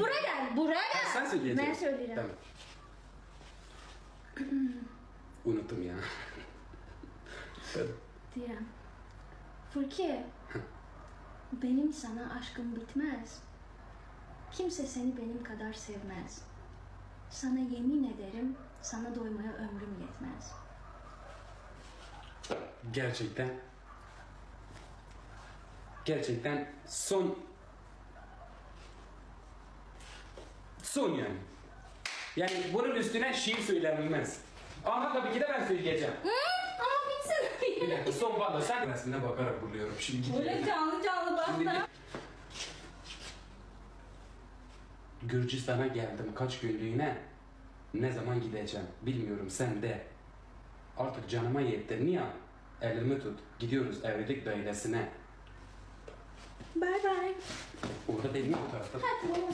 Buraya gel, buraya gel. Sen söyleyeceksin. Ben söyleyeceğim. Tamam. Unuttum ya. Diyem. Furki. benim sana aşkım bitmez. Kimse seni benim kadar sevmez. Sana yemin ederim sana doymaya ömrüm yetmez. Gerçekten gerçekten son son yani. Yani bunun üstüne şiir söylenilmez. Ama tabii ki de ben söyleyeceğim. Hı? Ama bitsin. Bir dakika son valla sen resmine bakarak buluyorum şimdi. Böyle canlı canlı bastı. Gürcistan'a geldim kaç günlüğüne. Ne zaman gideceğim bilmiyorum sen de. Artık canıma yetti. Niye? Elimi tut. Gidiyoruz evlilik dairesine. Bye bye. Orada değil mi o tarafta? O zaman.